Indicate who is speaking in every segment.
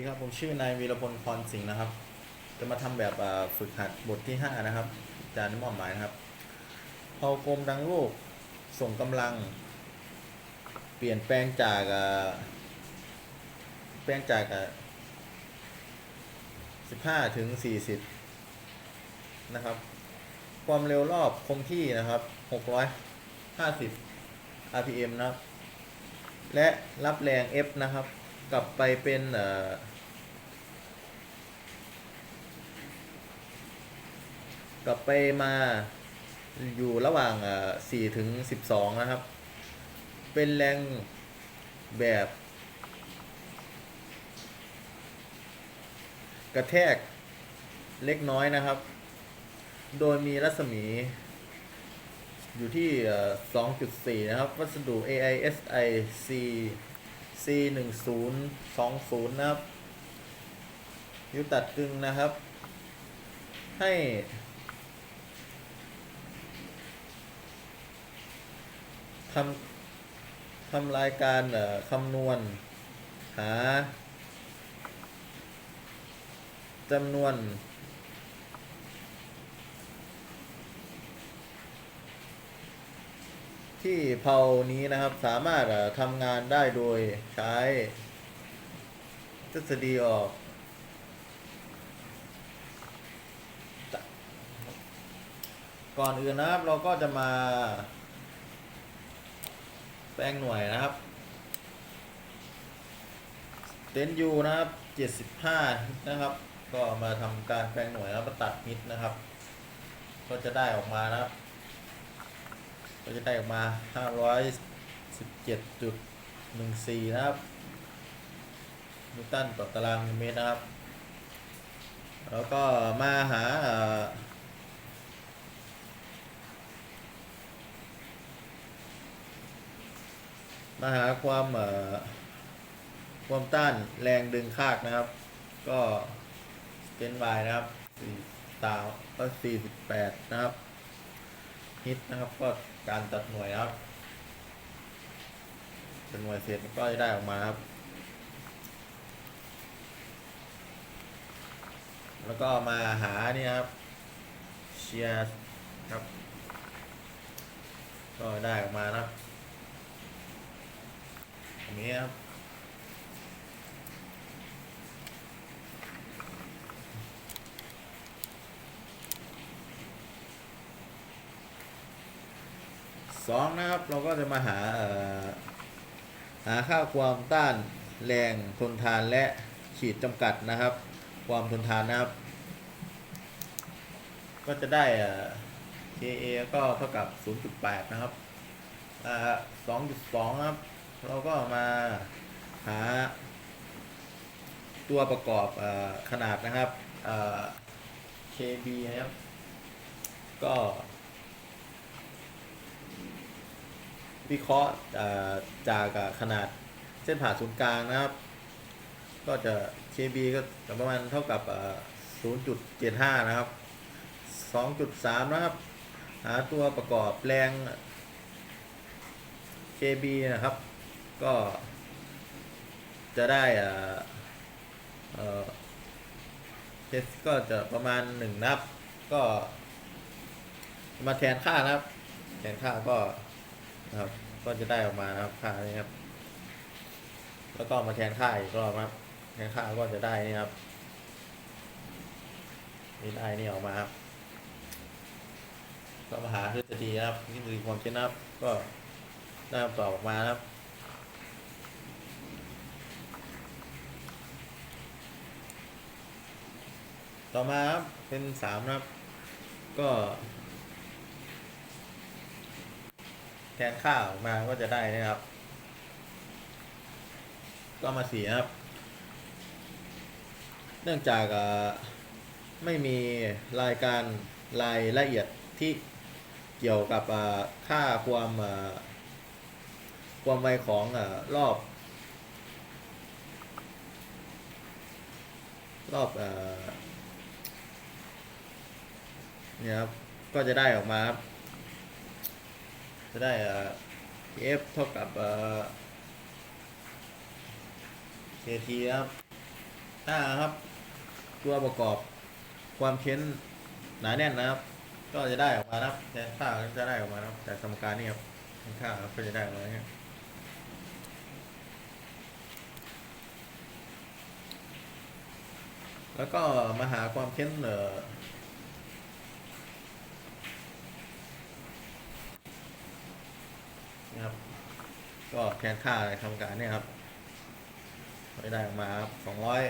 Speaker 1: ดีครับผมชื่อนายวีรพลพรสิงห์นะครับ จะมาทำแบบฝึกหัดบทที่ 5 นะครับอาจารย์มอบหมายนะครับเผากลมดังลูกส่งกำลัง เปลี่ยนแปลงจากแปลงจาก15ถึง40 นะครับ ความเร็วรอบคงที่นะครับ 650 rpm นะครับ และรับแรง F นะครับ กลับไปเป็นเออกลับไปมาอยู่ระหว่างสี่ถึงสิบสองนะครับ เป็นแรงแบบ กระแทกเล็กน้อยนะครับ โดยมีรัศมี อยู่ที่ 2.4 นะครับ วัสดุ AISIC C1020 นะครับนิ้วตัดกึ่งนะครับ ให้ ทำทำรายการคำนวณ หาจำนวน ที่เพานี้นะครับสามารถทำงานได้โดยใช้ทฤษฎีออก ก่อนอื่นนะครับเราก็จะมาแปลงหน่วยนะครับเต็นยูนะครับ75นะครับ ก็มาทำการแปลงหน่วยแล้วมาตัดฮิตนะครับ ก็จะได้ออกมานะครับ ก็จะได้ออกมา517.14นะครับนิวตันต่อตารางเมตรนะครับ แล้วก็มาหาอมาหาความเอ่อความต้านแรงดึงคากนะครับ ก็เป็นวายนะครับสี่ตาวก็48นะครับฮิตนะครับก็ การตัดหน่วยครับจัดหน่วยเสร็จก็จะได้ออกมาครับ แล้วก็มาหานี่ครับเชียร์ครับ ก็ได้ออกมานะครับอันนี้ครับ สองนะครับเราก็จะมาหาหาค่าความต้านแรงทนทานและขีดจำกัดนะครับ ความทนทานนะครับ ก็จะได้เอ่อ KA ก็เท่ากับ 0.8 นะครับอ่า2.2นะครับ เราก็มาหาตัวประกอบอขนาดนะครับเอ่อ KB นะครับ ก็ วิเคราะห์จากขนาดเส้นผ่าศูนย์กลางนะครับ ก็จะ KB ก็ประมาณเท่ากับ 0.75 นะครับ 2.3 นะครับ หาตัวประกอบแรง KB นะครับ ก็จะได้เอ่อเเทสก็จะประมาณ1นับ ก็มาแทนค่านะครับ แทนค่าก็ นะครับ ก็จะได้ออกมานะครับค่านี้ครับ แล้วก็มาแทนค่าอีกรอบครับ แทนค่าก็จะได้นี่ครับนี่ได้นี่ออกมาครับ ก็มาหาทฤษฎีนะครับทฤษฎีความคิดนะครับ ก็ได้คำตอบออกมาครับต่อมาครับเป็นสามครับ ก็ แทนค่าออกมาก็จะได้นะครับ ก็มาสีนะครับ เนื่องจากไม่มีรายการรายละเอียดที่เกี่ยวกับค่าความความไวของรอบ รอบเนี่ยครับ ก็จะได้ออกมาครับ จะได้เอ่อ f เท่ากับเอ่อ kt ครับถ้าครับ ตัวประกอบความเค้นหนาแน่นนะครับ ก็จะได้ออกมานะครับแทนค่าก็จะได้ออกมานะครับจากสมการนี่ครับแทนค่าครับก็จะได้ออกมาอย่างเงี้ยแล้วก็มาหาความเค้นเอ่อ นะครับ ก็แทนค่าในทำการเนี่ยครับไม่ได้ออกมาครับสองร้อย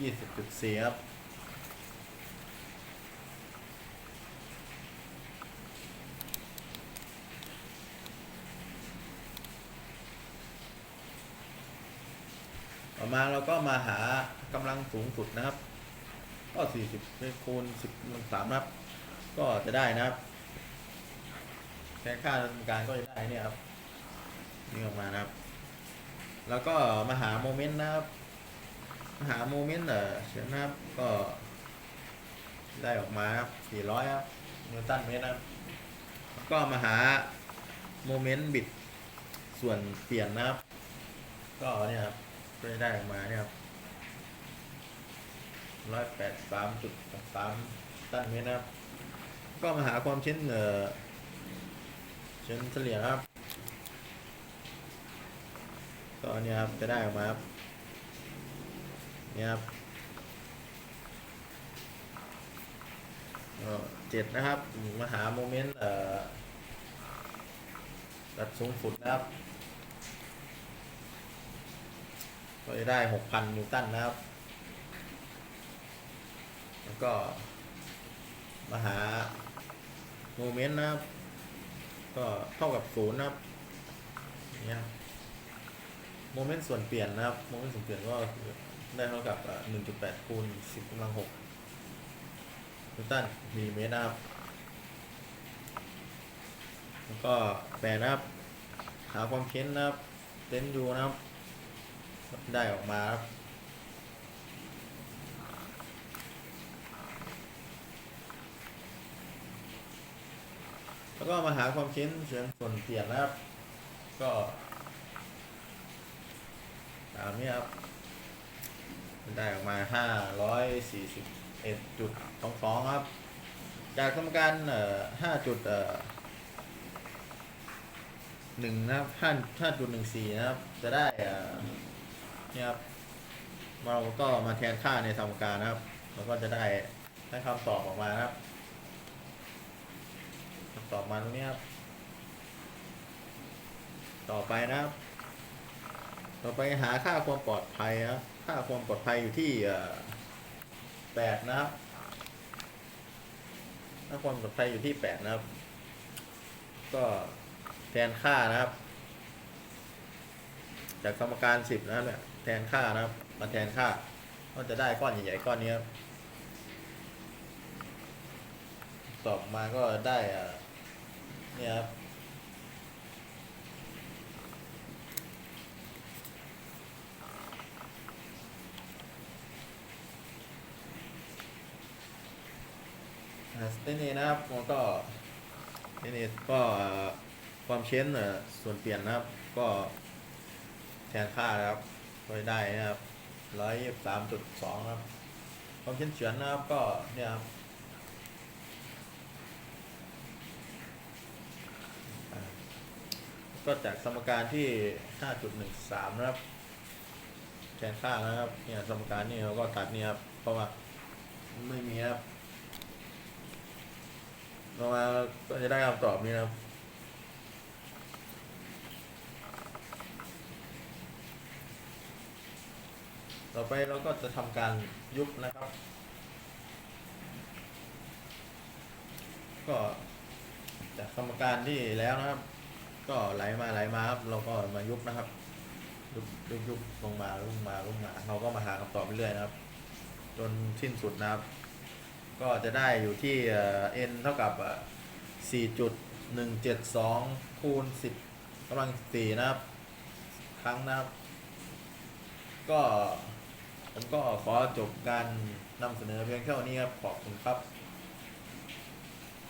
Speaker 1: ยี่สิบจุดสี่ครับต่อมาเราก็มาหากำลังสูงสุดนะครับ ก็สี่สิบคูณสิบกำลังสามนะครับ ก็จะได้นะครับ แทนค่าทำการก็จะได้เนี่ยครับนี่ออกมานะครับ แล้วก็มาหาโมเมนต์นะครับมาหาโมเมนต์เออเฉียนนะครับก็ ได้ออกมาครับ400ครับนิวตันเมตรนะครับแล้วก็มาหาโมเมนต์บิดส่วนเปลี่ยนนะครับ ก็เนี่ยครับก็จะได้ออกมาเนี่ยครับ183จุดสามตันเมตรนะครับ ก็มาหาความชื้นเออ เชื้นเฉลี่ยครับก็เนี่ยครับจะได้ออกมาครับเนี่ยครับก็เจ็ดนะครับมาหาโมเมนต์เอ่อตัดสูงสุดนะครับ ก็จะได้หกพันนิวตันนะครับ แล้วก็มาหาโมเมนต์นะครับ ก็เท่ากับศูนย์นะครับเนี่ยโมเมนต์ส่วนเปลี่ยนนะครับโมเมนต์ส่วนเปลี่ยนก็คือได้เท่ากับอ่า1.8คูณ10กำลัง6นิวตันมิลลิเมตรนะครับแล้วก็แปลนะครับ หาความเค้นนะครับเล่นยูนะครับ ได้ออกมาครับ แล้ว ก็มาหาความเค้นเชิงส่วนเปลี่ยนนะครับ ก็ตามนี้ครับได้ออกมาห้าร้อยสี่สิบเอ็ดจุดสองสองครับ จากสมการเอ่อห้าจุดเอ่อหนึ่งนะครับห้าห้าจุดหนึ่งสี่นะครับ จะได้เอ่อนี่ครับเราก็มาแทนค่าในสมการนะครับ เราก็จะได้ได้คำตอบออกมานะครับ คำตอบมาตรงนี้ครับ ต่อไปนะครับ ต่อไปหาค่าความปลอดภัยนะครับ ค่าความปลอดภัยอยู่ที่แปดนะครับค่าความปลอดภัยอยู่ที่แปดนะครับ ก็แทนค่านะครับ จากสมการสิบนะครับเนี่ยแทนค่านะครับ มาแทนค่า ก็จะได้ก้อนใหญ่ๆก้อนนี้ครับตอบมาก็ได้อ่ เนี่ยครับอ่าสเตนเนนะครับมันก็สเตนเนก็ความเช้นเอ่อส่วนเปลี่ยนนะครับ ก็แทนค่านะครับก็ได้นะครับร้อยยี่สามจุดสองครับ ความเช้นเฉือนนะครับก็เนี่ยครับอ่า ก็จากสมการที่ห้าจุดหนึ่งสามนะครับแทนค่านะครับเนี่ยสมการนี่เราก็ตัดเนี่ยครับเพราะว่าไม่มีครับเรามาก็จะได้คำตอบนี้นะครับต่อไปเราก็จะทำการยุบนะครับ ก็จากสมการที่แล้วนะครับ ก็ไหลมาไหลมาครับเราก็มายุบนะครับ ยุบยุบยุบลงมาลงมาลงมา เราก็มาหาคำตอบไปเรื่อยนะครับ จนสิ้นสุดนะครับ ก็จะได้อยู่ที่เอ่อ n เท่ากับเอ่อ4.172คูณ10กำลัง4นะครับ ครั้งนะครับ ก็ผมก็ขอจบการนำเสนอเพียงแค่านี้ครับ ขอบคุณครับ